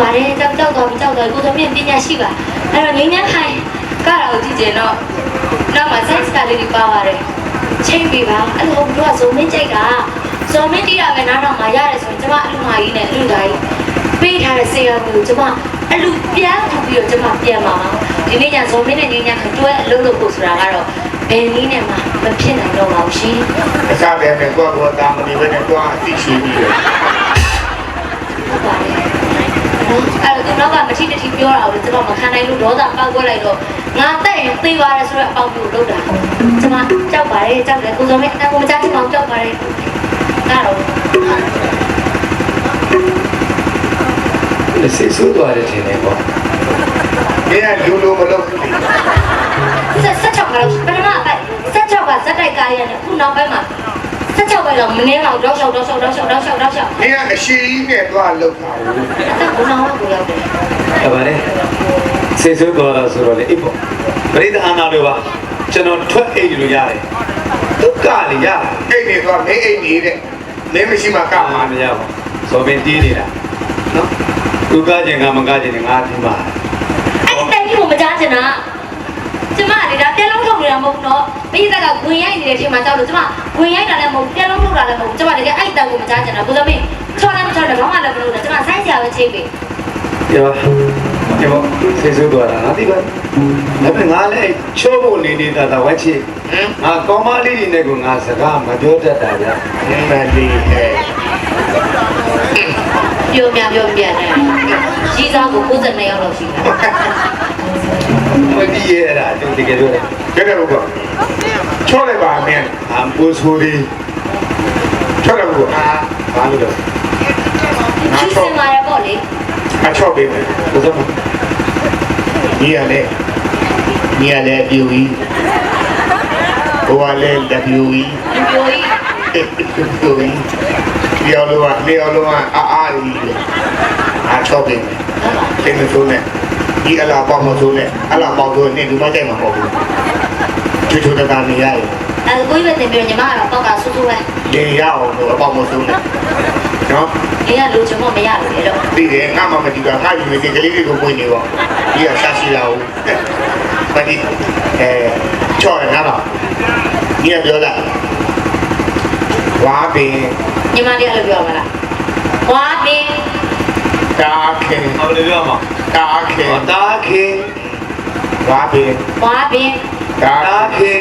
ပါတယ်ကြောက်ကြောက်တော့ကြောက်တော့ကိုသမီးပညာရှိပါအဲ့တော့ငင်းငန်းခိုင်ကတာကိုကြည့်ကြတော့နောက်မှာ size ကလေးတွေပါပါတယ်ချိန်ပြီပါအဲ့လိုဘလို့ဇုံမင်းကြိုက်တာဇုံမင်းတီးတာပဲနောက်တော့မှရတယ်ဆိုရင်ကျမအလူမကြီးနဲ့အလူသားကြီးပေးထားတဲ့ဆေးရုံကိုကျမအလူပြန်ထပ်ပြီးတော့ကျမပြန်ပါမှာဒီနေ့ညဇုံမင်းနဲ့ငင်းငန်းခိုင်တွဲအလုပ်လုပ်ဖို့ဆိုတာကတော့ဘယ်နည်းနဲ့မှမဖြစ်နိုင်တော့ပါဘူးရှင်အစားတယ်နဲ့တော့တော့တာမနေပဲနဲ့တော့အသိရှိပြီးတယ်ဟုတ်ပါတယ် နော်အဲ့တော့သူနောက်ကမထီတထီပြောတာကိုကျွန်တော်မခံနိုင်လို့ဒေါသပေါက်ကွက်လိုက်တော့ငါတက်ရင်သေပါတယ်ဆိုတော့အပေါက်ကိုလုပ်တာကျွန်မကြောက်ပါတယ်ကြောက်တယ်ကိုစုံမဲ့အတန်ကိုမကြားချင်အောင်ကြောက်ပါတယ်ဒါတော့လက်စစ်ဆိုးသွားတယ်ထင်တယ်ပေါ့။ဒီကလူလူမလုပ်ဘူးလေဆက်ဆက်ချောက်ကတော့ပထမအပိုက်ဆက်ချောက်ကဇက်တိုက်ကားရနဲ့ခုနောက်ပိုင်းမှာ ဆက်ချောက်ပဲတော့မနှင်းအောင်တောက်လျှောက်တောက်လျှောက်တောက်လျှောက်တောက်လျှောက်တောက်လျှောက်။ဒီကအရှိကြီးနဲ့တော့လုပ်တာဘူးအသက်ဘုံအောင်ကိုရောက်တယ်ဒါပါလေစစ်ဆိုးသွားတာဆိုတော့လေအိပ်ပေါ့ပရိသအာနာတို့ပါကျွန်တော်ထွက်အိပ်လို့ရတယ်ဒုက္ခလေရ။အိတ်နေတော့မင်းအိတ်နေတဲ့။မင်းမရှိမှကကာမှာမမရပါဆိုပင်တီးနေတာနော်သူကကျင်ကမကကျင်ငါဒီမှာအဲ့တိုင်ကြီးကိုမကြားချင်တာကျမလေဒါပြ န်လုံးထုတ်နေတာမဟုတ်ဘူးနော်မိသက်ကဝင်ရိုက်နေတဲ့အချိန်မှာကြောက်လို့ကျမဝင်ရိုက်တာလည်းမဟုတ်ပြန်လုံးထုတ်တာလည်းမဟုတ်ကျမတကယ်အဲ့တန်ကိုမကြားချင်တာဘုရားမင်းချော်လိုက်မချော်တယ်ဘာမှလည်းမလုပ်နဲ့ကျမဆိုင်းစရာပဲချိန်ပြီပြောပြောစစ်ဆိုးသွားတာငါသိပါဒါပေမဲ့ငါလည်းချိုးဖို့နေနေတာတော့ဝက်ချစ်ဟမ်ငါကောမလေးတွေနဲ့ကငါစကားမပြောတတ်တာဗျ။မင်းလေးဟဲ့ ပြောများပြောပြန်တယ်ရီးစားကို92ရောက်လောက်ရှိတာမတည်ရတာသူတကယ်ပြောတယ်။ကြတယ်ဘုရား။ချောလိုက်ပါမင်းအမ်ပူဆိုရီ။ချောတယ်ဘုရားဘာလို့လဲချီစင်မာရပေါ့လေ။အချောပေးမယ်ဘုရား။ဒီရလေ။ဒီရလေပြူကြီး။ဟိုကလည်းလက်ပြူကြီး လူပြိုကြီး။ပြူကြီး။ဒီအောင်လုံးကနေအောင်လုံးကအာအာကြီး။အချောပေးမယ်။ဟုတ်ပါစိတ်မဆိုးနဲ့ဒီအလားပေါက်မဆိုးနဲ့အလားပေါက်ဆိုးနဲ့ဒီမကြိုက်မှာမဟုတ်ဘူးချူချူတကနေရရင်အဲ့ကိုကြီးပဲတင်ပြညီမကတော့ပေါက်ကဆူဆူပဲနေရအောင်လို့အပေါက်မဆိုးနဲ့နော်ဒီကလူချင်မမရဘူးလေတော့ဒီတယ်ငါမှမကြည့်တာငါယူနေကလေးတွေကိုပွင့်နေပေါ့ဒီကရှာရှိလာဦးဘာဒီအဲချော်ရနာတော့ဒီကပြောလိုက်ဝါပင် ညီမလေးအဲ့လိုပြောပါလားဝါပင်တာခင်ဘာလို့ပြောမှာတာခင်တာခင်ဝါပင်ဝါပင်တာတာခင်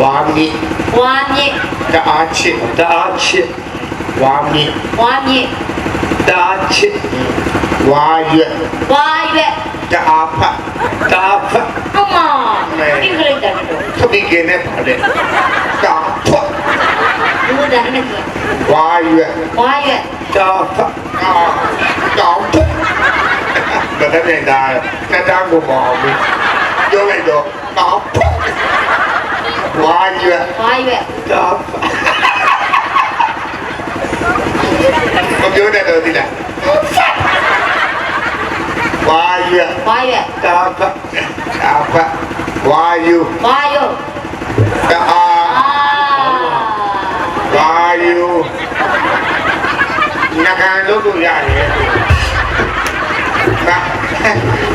ဝါမြင့်ဝါမြင့်တာအားချစ်တာချစ်ဝါမြင့်ဝါမြင့်တာချစ်ဝါရွက်ဝါရွက်တအားဖတ်တာဖတ်အမဒီခလိုက်တယ်တော့သတိကင်းနဲ့ပါတယ်တာဖွတ် လူတန်းနဲ့ဝါရွက်ဝါရွက်တာဖတ်တာတောင်းဖွတ်ဒါတည်းဒါတတန်းကိုမအောင်ဘူးပြောလိုက်တော့တာဖွတ်ဝါရွက်ဝါရွက်တာဖတ် မပြောတတ်တော့ဒီလားဝါရွက် ဝါရွက် တာဖတ် တာဖတ်ဝါယူ ဝါရွက် တအား အာ ဝါယူညခံလို့လို့ ရတယ်နာ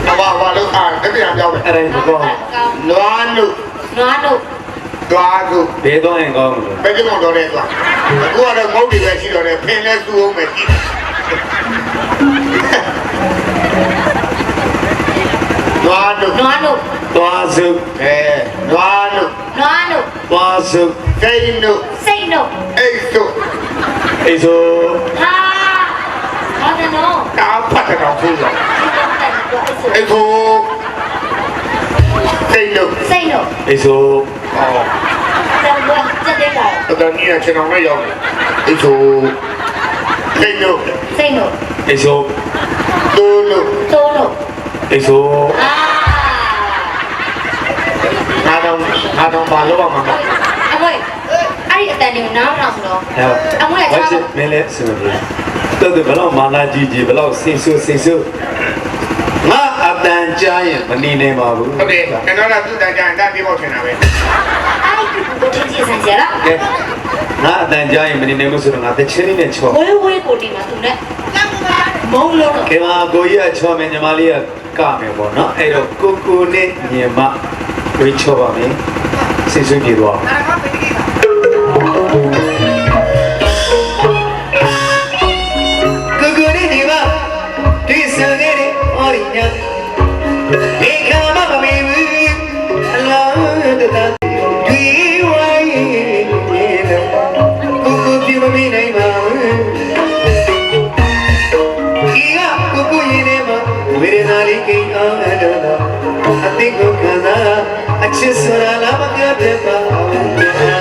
အဝါဝါလို့အားတပြားပြောမယ်အဲ့ဒါကောင်းကောင်းနွားနုနွားတို့သွားသူဘယ်တော့ရင်ကောင်းမလို့ဘယ်ကြောင်တော့လဲသွားအခုကတော့ငုတ်တွေပဲရှိတော့တယ်ဖင်လဲစုအောင်မယ်ကြည့်နွားနုနွားတို့သွားစုအဲနွားနုနွားတို့သွားစုဒိန်နုစိတ်တို့အိတ်စုအေဆိုဟာဟော တယ်နော်တာဖတ်တော်ဖူးတော့စိတ်တို့အဲ့ဆိုအိတ်ဆိုဒိန်နုစိတ်တို့အေဆိုအော်တယ်ဘွယ်စက်တဲ့တာတော်တော်ကြီးကကျွန်တော်လည်းရောက်တယ်အိတ်ဆိုဒိန်နုစိတ်တို့အေဆိုတူနုတိုးတို့အေဆိုအာငါတော့ငါတော့မလုပ်ပါမှာအမွေအဲ့ဒီအတန်တွေကိုနားမအောင်ဆိုတော့ဟဲ့ဘာချစ်မင်းလဲစမပြေ တော်တယ်ဘလောက်မာနာကြီးကြီးဘလောက်စင်ဆူစင်ဆူငါအတန်ကြားရင်မနေနိုင်ပါဘူးဟုတ်တယ်ကျွန်တော်ကသူ့တန်ကြရင်တတ်ပြီးပေါ့ထင်တာပဲအဲ့ဒီကိုချင်းချင်းဆန်ကြလားကဲငါအတန်ကြားရင်မနေနိုင်ဘူးဆိုတော့ငါတချင်းလေးနဲ့ချော့ဝေးဝေးကိုဒီမှာသူနဲ့မုန်းလို့ကဲပါကိုကြီးကချောမယ်ညီမလေးကကမယ်ပေါ့နော်အဲ့တော့ကိုကိုနဲ့ညီမဝေးချောပါမယ်ဆင်းဆွေးပြေသွားကို မမေးနိုင်ပါဘူးဒီကကိုကိုရင်ထဲမှာဝေဒနာလေးကိန်းအောင်တော့အသိကိုခံစားအချစ်ဆိုတာလားမပြတ်ပြတ်ပါ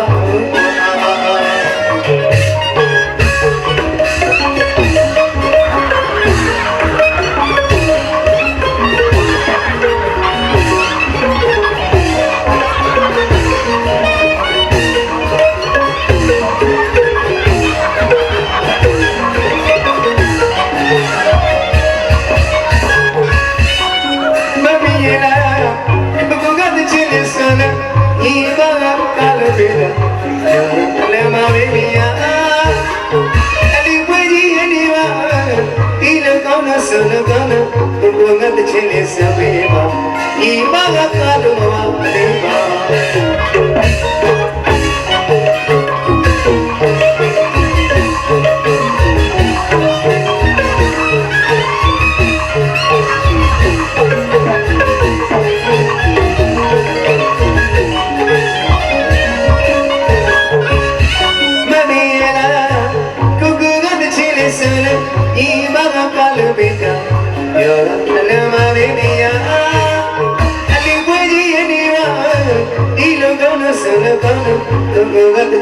ဘာ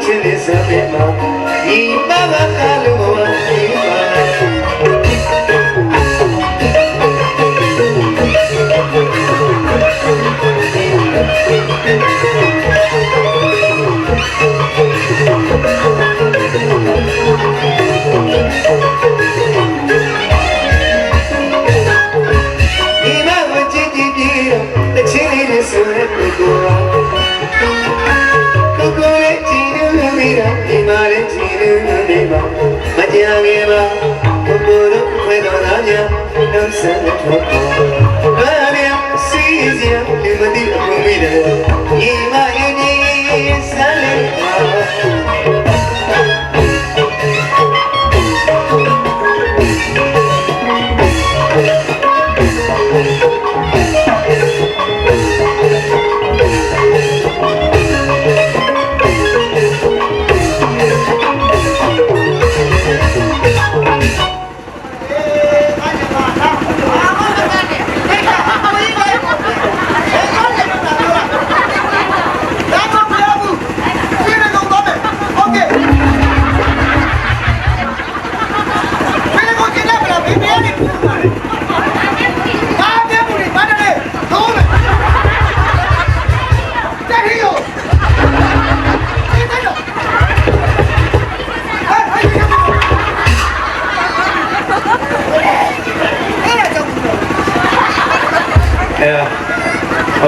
ကိုကတချင်လေးဆပေးပါဤဘာကလမဝလေးပါဒီ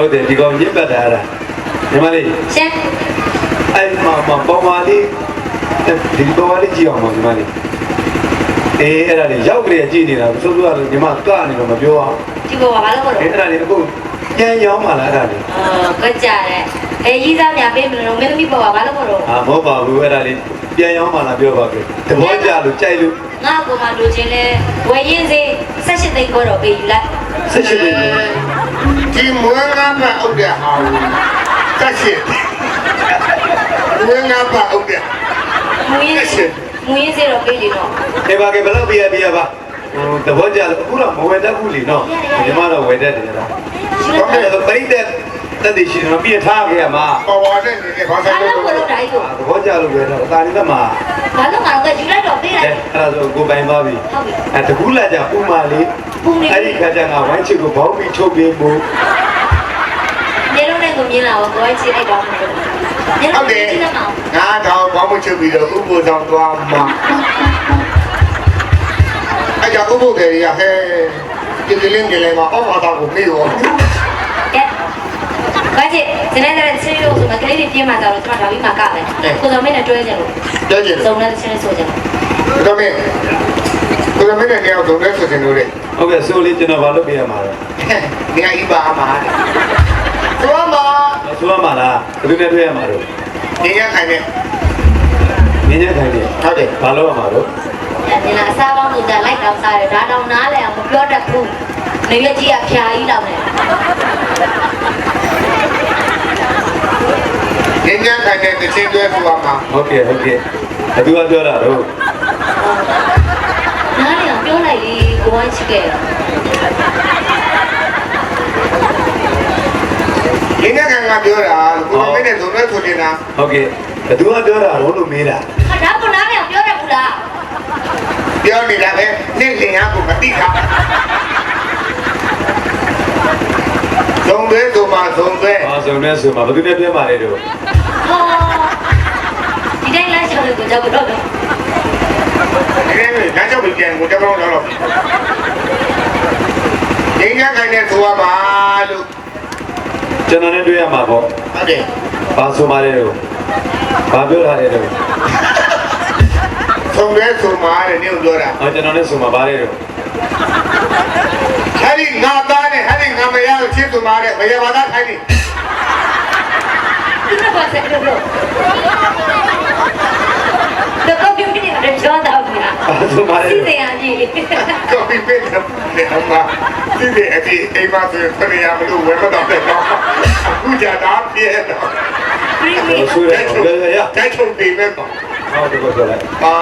ဟုတ်တယ်ဒီကောင်ရစ်ပတ်တာအဲ့ဒါညီမလေးရှင်အဲ့မမပေါ်ပါလေးဒီပေါ်ပါလေးကြည့်အောင်ပါညီမလေးအေးအဲ့ဒါလေးရောက်ကြရကြည့်နေတာဆိုတော့ညီမကနေတော့မပြောအောင်ဒီဘောကဘာလို့မလို့အဲ့ဒါလေးအခုပြန်ရောင်းပါလားအဲ့ဒါလေးအော်ကကြတယ်အဲကြီးစားများပေးမလို့မင်းသမီးဘောကဘာလို့မလို့အာမဟုတ်ပါဘူးအဲ့ဒါလေးပြန်ရောင်းပါလားပြောပါပြီသဘောကျလို့ကြိုက်လို့ငါ့ကိုမှလိုချင်လဲဝယ်ရင်စေး18သိန်းကိုတော့ပေးယူလိုက်ဆက်ရှိနေတယ် ဒီမွေးငါးပတ်အုပ်တဲ့ဟာကိုတက်ရှိမွေးငါးပတ်အုပ်တဲ့မူရမူရင်းစေတော့ပေးလေတော့ခေပါကေဘယ်လောက်ပြရပြရပါဟိုသဘောကျလို့အခုတော့မဝယ်တတ်ဘူးလीနော်ဒီမှာတော့ဝယ်တတ်တယ်လားအဲ့ဒါပရိသတ်တက်တည်ရှင်တော့ပြထားခဲ့ရမှာပေါ်ပေါ်နဲ့နေနေဘာသာအားလို့လုံးကိုတော့ဒါကြီးကိုသဘောကျလို့ပဲတော့အသာနေသမှာဘာလို့ငါတို့ကယူလိုက်တော့ပေးလိုက်အဲ့ဒါဆိုကိုပိုင်သွားပြီဟုတ်ပြီအဲတကူလာကြဥမာလေး ပူနေအဲ့ဒီခါကျငါဝိုင်းချစ်ကိုဘောင်းပြီးထုတ်ပေးဖို့နေလုံးနဲ့ကိုမြင်လာတော့ကိုယ်ချစ်လိုက်တော့မှာနေဟုလုံးတ်တယ်ကြည့်နေမှာငါတော့ဘောင်းမချုပ်ပြီးတော့ဥပ္ပိုလ်ဆောင်သွားမှာအဲ့ကြောင့်ဥပ္ပိုလ်တွေကဟဲဒီကလေးကလေးမှာအော်ဘာသာကိုမေးတော့ကဲဘာကြီးစနေတဲ့ဆေးရုံဆိုမှကလေးတွေပြင်းမှာတော့ကျွန်တော်ဒါပြီးမှကမယ်ကိုတော်မင်းနဲ့တွဲကြလို့ပြောကြည့်စုံတဲ့ချင်းဆိုကြတယ်ဒါမဲ့ကိုယ်မင်းနဲ့တယောက်တုံးလဲဆိုချင်လို့လေ ဟုတ်ကဲ့ဆိုလေးကျွန်တော်ဘာလုပ်ပြရမှာလဲနေရာဤပါမှာသွားမှာဆိုရမှာလားဘယ်သူနဲ့တွေ့ရမှာတော့နေရခိုင်နေငင်းညက်ခိုင်းတယ်ဟုတ်တယ်ဘာလုပ်ရမှာတော့ဒီလားအစားပေါင်းဆိုတာလိုက်တော့စားတယ်ဒါတော့နားလဲအောင်မပြောတတ်ဘူးနေရကြီးအဖျာကြီးတော့နေနေရခိုင်နေတချင်းတွဲဆိုမှာဟုတ်ကဲ့ဟုတ်ကဲ့ဘယ်သူကပြောတာတော့ ဝိုင်းချစ်ခဲ့တော့နေရခိုင်ကပြောတာကိုယ်မင်းနဲ့တုံးလဲဆိုချင်တာဟုတ်ကဲ့ဘယ်သူကပြောတာတော့လို့မေးတာဟာဒါကနားလဲအောင်ပြောတတ်ဘူးလားပြောနေတာပဲနေလင်ရကိုမတိတာဇုံသွဲဆိုမှာဇုံသွဲအာဆိုနေဆိုမှာဘယ်သူနဲ့ပြောမှာလဲတော့ဟောဒီတိုင်းလိုက်ချောင်းကိုကြောက်တော့တယ်ဒီနေ့လမ်းလျှောက် ပြီးပြန်ကိုတက်တော့တော့နေရခိုင်နေဆိုမှာလို့ကျွန်တော်နဲ့တွေ့ရမှာပေါ့ဟုတ်တယ်ဘာဆိုမှာလဲတော့ဘာပြောတာလဲတော့ဇုံသွဲဆိုမှာတဲ့နေကိုပြောတာအော်ကျွန်တော်နဲ့ဆိုမှာဘာလဲတော့ဟဲ့ဒီငါသားနဲ့ဟဲ့ဒီငါမရကိုချစ်သူမှာတဲ့ဘယ်ရပါသားခိုင်းနေဒီတော့ဆက်လို့တော့ကွန်ပျူ တာနဲ့ကြောတော့ပြီလားဘာဆိုမှာလဲစီတော့စဉ်အကြီးကော်ပီပေးတယ်လေအမဒီဒီအဒီအိမ်မှာဆိုခရရမလို့ဝယ်မတော့တဲ့တော့အခုကြတာပြည့်တော့ပရီမီဆိုရအောင်ရရတိုက်ထုတ်ပေးမယ်တော့ဟောတော့ပြောလိုက်အာ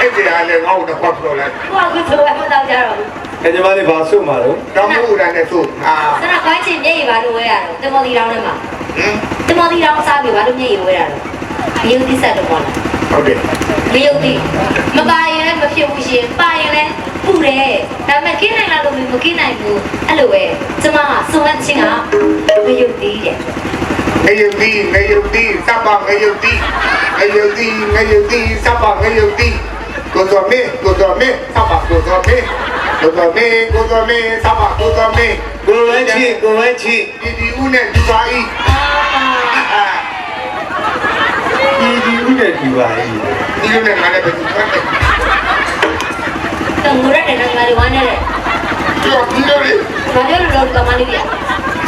အဲ့ဒီအားလည်းငါ့ကိုတော့ပြောလိုက်ကိုကဆိုရမတော့ကြတော့ဘူးခင်ဗျားလေးဘာဆိုမှာတော့တော့မှုရတဲ့ဆိုအာစနခိုင်းချင်မျက်ရည်ပါလို့ဝဲရတယ်တမော်တီတောင်းထဲမှာဟင်တမော်တီတောင်းစားပြီးပါလို့မျက်ရည်ဝဲရတယ်မြုပ်တိဆက်တော့ပေါ့လား ဟုတ်တယ် မယုတ်တိမပါရင်လည်းမဖြစ်ဘူးရှင်ပါရင်လည်းပူတယ်ဒါပေမဲ့กินနိုင်လားလို့မกินနိုင်ဘူးအဲ့လိုပဲကျမကစုံလက်ချင်းကမယုတ်တိတဲ့ ငယုတ်တီငယုတ်တီစပ်ပါငယုတ်တီငယုတ်တီငယုတ်တီစပ်ပါငယုတ်တီကိုတော်မေကိုတော်မေစပ်ပါကိုတော်မေကိုတော်မေကိုတော်မေစပ်ပါကိုတော်မေ ကိုဝဲချီကိုဝဲချီ ဒီဒီဦးနဲ့ဒီပါဤ အာ ဒီဦးနဲ့ဒီပါကြီးဒီလိုနဲ့ငါလည်းပဲသူဖတ်တယ်တော့ငိုရတယ်တော့ငါတို့ဝမ်းနေတယ်ဒီလိုဒီလိုလေးဘာပြောလို့တော့ကမလေးပြ